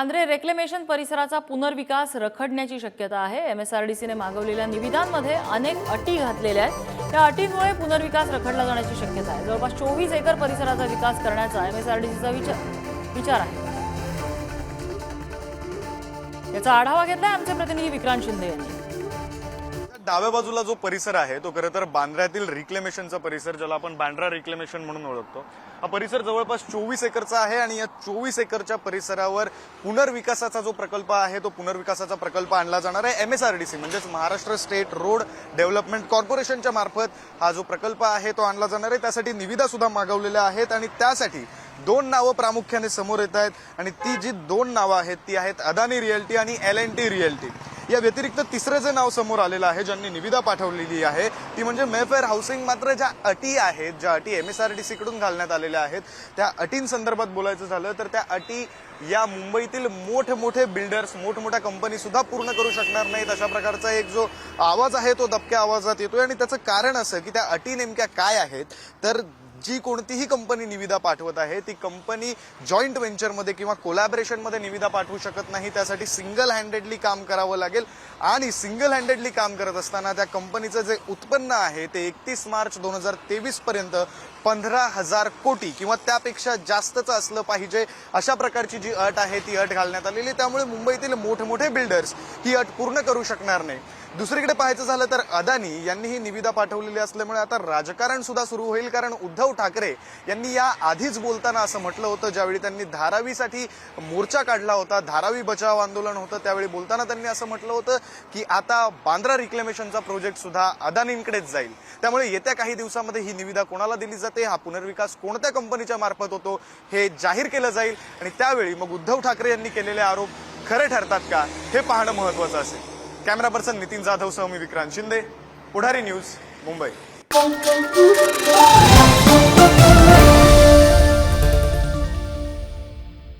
Vandre reclamation परिसराचा पुनर्विकास रखडण्याची शक्यता आहे. एमएसआरडीसीने मागवलेल्या निविदांमध्ये अनेक अटी घातलेल्या आहेत. त्या अटींमुळे पुनर्विकास रखडला जाण्याची शक्यता आहे. जवळपास चोवीस एकर परिसराचा विकास करण्याचा एमएसआरडीसीचा विचार विचार आहे. याचा आढावा घेतलाय आमचे प्रतिनिधी विक्रांत शिंदे यांनी. डाव्या बाजूला जो परिसर आहे तो खरं तर बांद्र्यातील रिक्लेमेशनचा परिसर ज्याला आपण बांद्रा रिक्लेमेशन म्हणून ओळखतो. हा परिसर जवळपास चोवीस एकरचा आहे आणि या चोवीस एकरच्या परिसरावर पुनर्विकासाचा जो प्रकल्प आहे तो पुनर्विकासाचा प्रकल्प आणला जाणार आहे. एमएसआरडीसी म्हणजेच महाराष्ट्र स्टेट रोड डेव्हलपमेंट कॉर्पोरेशनच्या मार्फत हा जो प्रकल्प आहे तो आणला जाणार आहे. त्यासाठी निविदा सुद्धा मागवलेल्या आहेत आणि त्यासाठी दोन नावं प्रामुख्याने समोर येत आहेत. आणि ती जी दोन नावं आहेत ती आहेत अदानी रिअल्टी आणि एल एन टी रिअल्टी या व्यतिरिक्त तिसरं जे नाव समोर आलेलं आहे ज्यांनी निविदा पाठवलेली आहे ती म्हणजे मेफेअर हाऊसिंग मात्र ज्या अटी आहेत ज्या अटी एम एस आर डी सीकडून घालण्यात आलेल्या आहेत त्या अटींसंदर्भात बोलायचं झालं तर त्या अटी या मुंबईतील मोठमोठे बिल्डर्स मोठमोठ्या कंपनी सुद्धा पूर्ण करू शकणार नाहीत अशा प्रकारचा एक जो आवाज आहे तो दबक्या आवाजात येतोय आणि त्याचं कारण असं की त्या अटी नेमक्या काय आहेत? तर जी कोणतीही कंपनी निविदा पाठवत आहे ती कंपनी जॉईंट व्हेंचरमध्ये किंवा कोलॅबरेशनमध्ये निविदा पाठवू शकत नाही. त्यासाठी सिंगल हँडेडली काम करावं लागेल. आणि सिंगल हँडेडली काम करत असताना त्या कंपनीचं जे उत्पन्न आहे ते एकतीस मार्च दोन हजार तेवीसपर्यंत पंधरा हजार कोटी किंवा त्यापेक्षा जास्तचं असलं पाहिजे अशा प्रकारची जी अट आहे ती अट घालण्यात आलेली त्यामुळे मुंबईतील मोठमोठे बिल्डर्स ही अट पूर्ण करू शकणार नाही. दुसरीकडे पाहायचं झालं तर अदानी यांनी ही निविदा पाठवलेली असल्यामुळे आता राजकारण सुद्धा सुरू होईल कारण उद्धव ठाकरे यांनी या आधीच बोलताना असं म्हटलं होतं ज्यावेळी त्यांनी धारावीसाठी मोर्चा काढला होता धारावी बचाव आंदोलन होतं त्यावेळी बोलताना त्यांनी असं म्हटलं होतं की आता बांद्रा रिक्लेमेशनचा प्रोजेक्ट सुद्धा अदानींकडेच जाईल. त्यामुळे येत्या काही दिवसामध्ये ही निविदा कोणाला दिली जाते हा पुनर्विकास कोणत्या कंपनीच्या मार्फत होतो हे जाहीर केलं जाईल आणि त्यावेळी मग उद्धव ठाकरे यांनी केलेले आरोप खरे ठरतात का हे पाहणं महत्वाचं असेल. कॅमेरा पर्सन नितीन जाधव सह मी विक्रांत शिंदे. पुढारी न्यूज मुंबई.